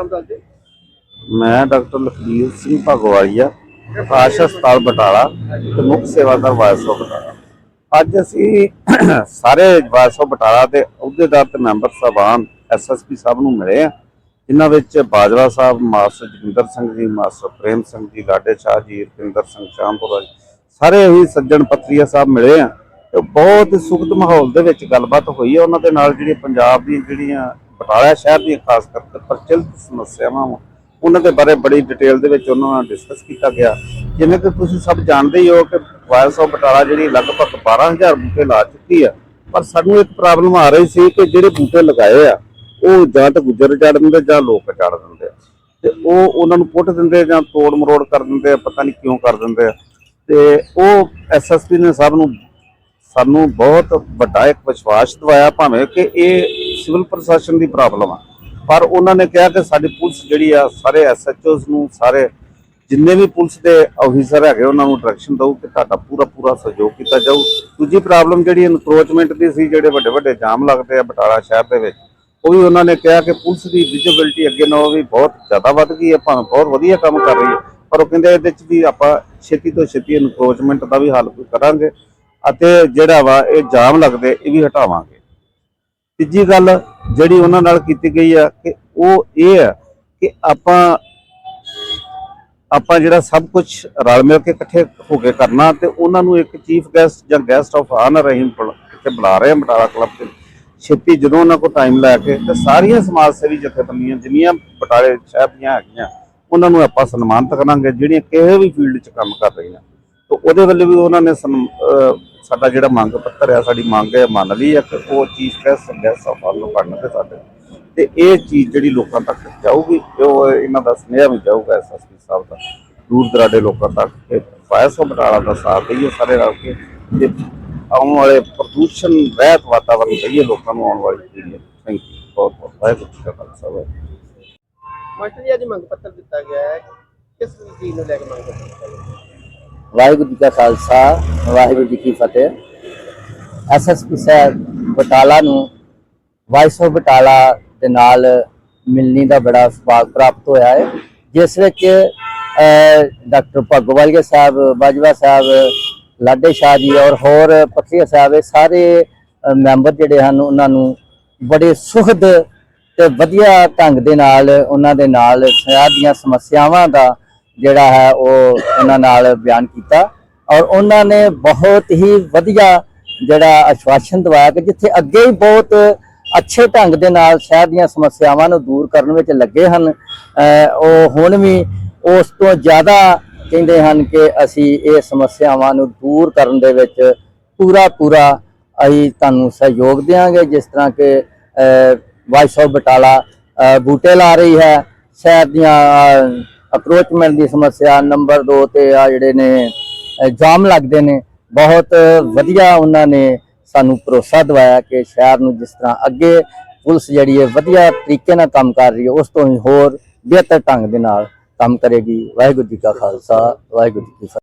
ਨਾਮ ਦੱਸ ਦਿਓ। ਮੈਂ ਡਾਕਟਰ ਲਖਬੀਰ ਸਿੰਘ ਭਗਵਾਲੀਆ, ਆਸ਼ਾ ਹਸਪਤਾਲ ਬਟਾਲਾ ਤੇ ਮੁੱਖ ਸੇਵਾਦਾਰ ਵਾਇਸੋ ਬਟਾਲਾ। ਅੱਜ ਅਸੀਂ ਸਾਰੇ ਵਾਇਸੋ ਬਟਾਲਾ ਦੇ ਅਹੁਦੇਦਾਰ ਤੇ ਮੈਂਬਰ ਸਾਹਿਬਾਨ ਐਸਐਸਪੀ ਸਾਹਿਬ ਨੂੰ ਮਿਲੇ ਆ ਜਿਨ੍ਹਾਂ ਵਿੱਚ ਬਾਜਵਾ ਸਾਹਿਬ, ਮਾਸਟਰ ਜਗਿੰਦਰ ਸਿੰਘ ਜੀ, ਮਾਸਟਰ ਪ੍ਰੇਮ ਸਿੰਘ ਜੀ, ਲਾਡੇ ਸ਼ਾਹ ਜੀ, ਰਪਿੰਦਰ ਸਿੰਘ ਸ਼ਾਮਪੁਰਾ ਜੀ, ਸਾਰੇ ਹੀ ਸੱਜਣ ਪੱਤਰੀਆ ਸਾਹਿਬ ਮਿਲੇ ਆ ਤੇ ਬਹੁਤ ਸੁਖਦ ਮਾਹੌਲ ਦੇ ਵਿੱਚ ਗੱਲਬਾਤ ਹੋਈ ਹੈ। ਉਹਨਾਂ ਦੇ ਨਾਲ ਜਿਹੜੀ ਪੰਜਾਬ ਦੀ ਜਿਹੜੀਆਂ ਬਟਾਲਾ ਸ਼ਹਿਰ ਦੀਆਂ ਖਾਸ ਕਰਕੇ ਪ੍ਰਚਲਿਤ ਸਮੱਸਿਆਵਾਂ ਵਾਂ, ਉਹਨਾਂ ਦੇ ਬਾਰੇ ਬੜੀ ਡਿਟੇਲ ਦੇ ਵਿੱਚ ਉਹਨਾਂ ਨਾਲ ਡਿਸਕਸ ਕੀਤਾ ਗਿਆ। ਜਿਵੇਂ ਕਿ ਤੁਸੀਂ ਸਭ ਜਾਣਦੇ ਹੀ ਹੋ ਕਿ ਵਾਇਸ ਆਫ ਬਟਾਲਾ ਜਿਹੜੀ ਲਗਭਗ 12000 ਬੂਟੇ ਲਾ ਚੁੱਕੀ ਆ ਪਰ ਸਾਨੂੰ ਇੱਕ ਪ੍ਰੋਬਲਮ ਆ ਰਹੀ ਸੀ ਕਿ ਜਿਹੜੇ ਬੂਟੇ ਲਗਾਏ ਆ ਉਹ ਜਾਂ ਤਾਂ ਗੁੱਜਰ ਚੜ ਦਿੰਦੇ ਜਾਂ ਲੋਕ ਚੜ ਦਿੰਦੇ ਆ। ਤੇ ਉਹ ਉਹਨਾਂ ਨੂੰ ਪੁੱਟ ਦਿੰਦੇ ਜਾਂ ਤੋੜ ਮਰੋੜ ਕਰ ਦਿੰਦੇ ਆ ਪਤਾ ਨਹੀਂ ਕਿਉਂ ਕਰ ਦਿੰਦੇ ਆ। ਤੇ ਉਹ ਐਸਐਸਪੀ ਨੇ ਸਭ ਨੂੰ ਸਾਨੂੰ ਬਹੁਤ ਵੱਡਾ ਇੱਕ ਵਿਸ਼ਵਾਸ ਦਿਵਾਇਆ ਭਾਵੇਂ ਕਿ ਇਹ ਸਿਵਲ ਪ੍ਰਸ਼ਾਸਨ ਦੀ ਪ੍ਰੋਬਲਮ ਆ। ਪਰ ਉਹਨਾਂ ਨੇ ਕਿਹਾ ਕਿ ਸਾਡੀ ਪੁਲਿਸ ਜਿਹੜੀ ਆ, ਸਾਰੇ ਐਸਐਚਓਸ ਨੂੰ, ਸਾਰੇ ਜਿੰਨੇ ਵੀ ਪੁਲਿਸ ਦੇ ਅਫੀਸਰ ਹੈਗੇ, ਉਹਨਾਂ ਨੂੰ ਡਾਇਰੈਕਸ਼ਨ ਦਊ ਕਿ ਤੁਹਾਡਾ ਪੂਰਾ ਪੂਰਾ ਸਹਿਯੋਗ ਕੀਤਾ ਜਾਊ। ਦੂਜੀ ਪ੍ਰੋਬਲਮ ਜਿਹੜੀ ਇਨਕਰੋਚਮੈਂਟ ਦੀ ਸੀ, ਜਿਹੜੇ ਵੱਡੇ ਵੱਡੇ ਜਾਮ ਲੱਗਦੇ ਆ ਬਟਾਲਾ ਸ਼ਹਿਰ ਦੇ ਵਿੱਚ, ਉਹ ਵੀ ਉਹਨਾਂ ਨੇ ਕਿਹਾ ਕਿ ਪੁਲਿਸ ਦੀ ਵਿਜੀਬਿਲਟੀ ਅੱਗੇ ਨਾਲੋਂ ਵੀ ਬਹੁਤ ਜ਼ਿਆਦਾ ਵੱਧ ਗਈ ਹੈ ਭਾਵੇਂ ਬਹੁਤ ਵਧੀਆ ਕੰਮ ਕਰ ਰਹੀ ਹੈ ਪਰ ਉਹ ਕਹਿੰਦੇ ਇਹਦੇ ਚ ਵੀ ਆਪਾਂ ਛੇਤੀ ਤੋਂ ਛੇਤੀ ਇਨਕਰੋਚਮੈਂਟ ਦਾ ਵੀ ਹੱਲ ਕਰਾਂਗੇ ਅਤੇ ਜਿਹੜਾ ਵਾ ਇਹ ਜਾਮ ਲੱਗਦੇ, ਇਹ ਵੀ ਹਟਾਵਾਂਗੇ। ਤੀਜੀ ਗੱਲ ਜਿਹੜੀ ਉਹਨਾਂ ਨਾਲ ਕੀਤੀ ਗਈ ਆ ਕਿ ਉਹ ਇਹ ਆ ਕਿ ਆਪਾਂ ਆਪਾਂ ਜਿਹੜਾ ਸਭ ਕੁਝ ਰਲ ਮਿਲ ਕੇ ਇਕੱਠੇ ਹੋ ਕੇ ਕਰਨਾ ਤੇ ਉਹਨਾਂ ਨੂੰ ਇੱਕ ਚੀਫ ਗੈਸਟ ਜਾਂ ਗੈਸਟ ਆਫ ਆਨਰ ਅਸੀਂ ਇੱਥੇ ਬੁਲਾ ਰਹੇ ਹਾਂ ਬਟਾਲਾ ਕਲੱਬ 'ਤੇ। ਛੇਤੀ ਜਦੋਂ ਉਹਨਾਂ ਕੋਲ ਟਾਈਮ ਲੈ ਕੇ ਤੇ ਸਾਰੀਆਂ ਸਮਾਜ ਸੇਵੀ ਜਥੇਬੰਦੀਆਂ ਜਿੰਨੀਆਂ ਬਟਾਲੇ ਸ਼ਹਿਰ ਦੀਆਂ ਹੈਗੀਆਂ, ਉਹਨਾਂ ਨੂੰ ਆਪਾਂ ਸਨਮਾਨਿਤ ਕਰਾਂਗੇ ਜਿਹੜੀਆਂ ਕਿਸੇ ਵੀ ਫੀਲਡ 'ਚ ਕੰਮ ਕਰ ਰਹੀਆਂ। ਤੇ ਉਹਦੇ ਵੱਲੋਂ ਵੀ ਉਹਨਾਂ ਨੇ ਸਨਮ- ਸਾਡਾ ਜਿਹੜਾ ਮੰਗ ਪੱਤਰ ਆ, ਸਾਡੀ ਮੰਗ ਹੈ ਮੰਨ ਲਈ ਹੈ ਕਿ ਉਹ chief guest guest of honour ਤੇ ਸਾਡੇ। ਤੇ ਇਹ ਚੀਜ਼ ਜਿਹੜੀ ਲੋਕਾਂ ਤੱਕ ਜਾਊਗੀ ਉਹ ਇਹਨਾਂ ਦਾ ਸੁਨੇਹਾ ਵੀ ਜਾਊਗਾ ਐਸਐਸਪੀ ਸਾਹਿਬ ਦਾ। ਦੂਰ ਦਰਾਡੇ ਲੋਕਾਂ ਤੱਕ ਕਿ ਵਾਇਸ ਬਟਾਲਾ ਦਾ ਸਾਥ ਦੇਈਏ ਸਾਰੇ ਰਲ ਕੇ। ਤੇ ਆਉਣ ਵਾਲੇ ਪ੍ਰਦੂਸ਼ਣ ਰਹਿਤ ਵਾਤਾਵਰਨ ਦੇਈਏ ਲੋਕਾਂ ਨੂੰ ਆਉਣ ਵਾਲੀ ਪੀੜ੍ਹੀ ਥੈਂਕ ਯੂ ਬਹੁਤ ਬਹੁਤ ਵਾਹਿਗੁਰੂ ਜੀ ਕਾ ਖਾਲਸਾ ਮਾਸਟਰ ਜੀ, ਅੱਜ ਮੰਗ ਪੱਤਰ ਦਿੱਤਾ ਗਿਆ ਹੈ। ਕਿਸ ਚੀਜ਼ ਨੂੰ ਲੈ ਕੇ ਮੰਗ ਪੱਤਰ ਦਿੱਤਾ ਗਿਆ? ਹੈ? ਵਾਹਿਗੁਰੂ ਜੀ ਕਾ ਖਾਲਸਾ ਵਾਹਿਗੁਰੂ ਜੀ ਕੀ ਫਤਿਹ। ਐਸਐਸਪੀ ਸਾਹਿਬ ਬਟਾਲਾ ਨੂੰ ਵਾਇਸ ਆਫ ਬਟਾਲਾ ਦੇ ਨਾਲ ਮਿਲਣੀ ਦਾ ਬੜਾ ਸੁਭਾਗ ਪ੍ਰਾਪਤ ਹੋਇਆ ਹੈ ਜਿਸ ਵਿੱਚ ਅਹ, ਡਾਕਟਰ ਭਗਵਾਲੀਆ ਸਾਹਿਬ ਬਾਜਵਾ ਸਾਹਿਬ ਲਾਡੇ ਸ਼ਾਹ ਜੀ ਔਰ ਹੋਰ ਪੱਖੀਆ ਸਾਹਿਬ ਇਹ ਸਾਰੇ ਮੈਂਬਰ ਜਿਹੜੇ ਹਨ ਉਹਨਾਂ ਨੂੰ ਬੜੇ ਸੁਖਦ ਤੇ ਵਧੀਆ ਢੰਗ ਦੇ ਨਾਲ ਉਹਨਾਂ ਦੇ ਨਾਲ ਸ਼ਹਿਰ ਦੀਆਂ ਸਮੱਸਿਆਵਾਂ ਦਾ ਜਿਹੜਾ ਹੈ ਉਹ ਉਹਨਾਂ ਨਾਲ ਬਿਆਨ ਕੀਤਾ। ਔਰ ਉਹਨਾਂ ਨੇ ਬਹੁਤ ਹੀ ਵਧੀਆ ਜਿਹੜਾ ਆਸ਼ਵਾਸਨ ਦਵਾਇਆ ਕਿ ਜਿੱਥੇ ਅੱਗੇ ਹੀ ਬਹੁਤ ਅੱਛੇ ਢੰਗ ਦੇ ਨਾਲ ਸ਼ਹਿਰ ਦੀਆਂ ਸਮੱਸਿਆਵਾਂ ਨੂੰ ਦੂਰ ਕਰਨ ਵਿੱਚ ਲੱਗੇ ਹਨ ਉਹ ਹੁਣ ਵੀ ਉਸ ਤੋਂ ਜ਼ਿਆਦਾ ਕਹਿੰਦੇ ਹਨ ਕਿ ਅਸੀਂ ਇਹ ਸਮੱਸਿਆਵਾਂ ਨੂੰ ਦੂਰ ਕਰਨ ਦੇ ਵਿੱਚ ਪੂਰਾ ਪੂਰਾ ਅਸੀਂ ਤੁਹਾਨੂੰ ਸਹਿਯੋਗ ਦੇਵਾਂਗੇ ਜਿਸ ਤਰ੍ਹਾਂ ਕਿ ਵਾਇਸ ਆਫ ਬਟਾਲਾ ਬੂਟੇ ਲਾ ਰਹੀ ਹੈ, ਸ਼ਹਿਰ ਦੀਆਂ ਅਪਰੋਚਮੈਂਟ ਦੀ ਸਮੱਸਿਆ ਨੰਬਰ 2 ਤੇ ਆ ਜਿਹੜੇ ਨੇ ਜਾਮ ਲੱਗਦੇ ਨੇ। ਬਹੁਤ ਵਧੀਆ ਉਹਨਾਂ ਨੇ ਸਾਨੂੰ ਭਰੋਸਾ ਦਿਵਾਇਆ ਕਿ ਸ਼ਹਿਰ ਨੂੰ ਜਿਸ ਤਰ੍ਹਾਂ ਅੱਗੇ ਪੁਲਿਸ ਜਿਹੜੀ ਹੈ ਵਧੀਆ ਤਰੀਕੇ ਨਾਲ ਕੰਮ ਕਰ ਰਹੀ ਹੈ, ਉਸ ਤੋਂ ਹੀ ਹੋਰ ਬਿਹਤਰ ਢੰਗ ਦੇ ਨਾਲ ਕੰਮ ਕਰੇਗੀ। ਵਾਹਿਗੁਰੂ ਜੀ ਕਾ ਖਾਲਸਾ, ਵਾਹਿਗੁਰੂ ਜੀ ਕੀ ਫਤਿਹ।